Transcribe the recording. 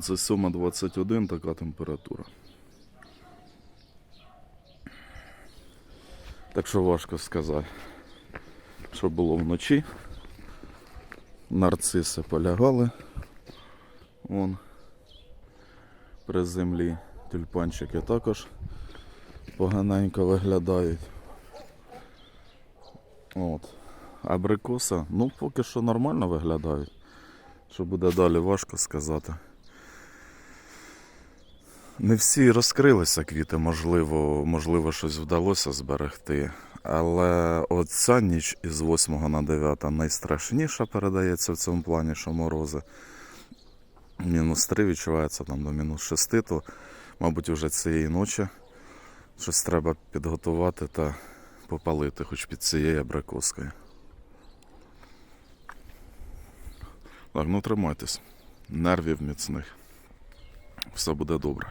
Це 7.21 така температура. Так що важко сказати, що було вночі. Нарциси полягали. Вон при землі тюльпанчики також поганенько виглядають. От. Абрикоса, ну поки що нормально виглядають. Що буде далі, важко сказати. Не всі розкрилися квіти, можливо, можливо, щось вдалося зберегти. Але оця ніч із 8 на 9 найстрашніша передається в цьому плані, що морози. Мінус 3 відчувається там до мінус 6, то, мабуть, вже цієї ночі щось треба підготувати та попалити, хоч під цією абрикоскою. Так, ну тримайтесь. Нервів міцних. Все буде добре.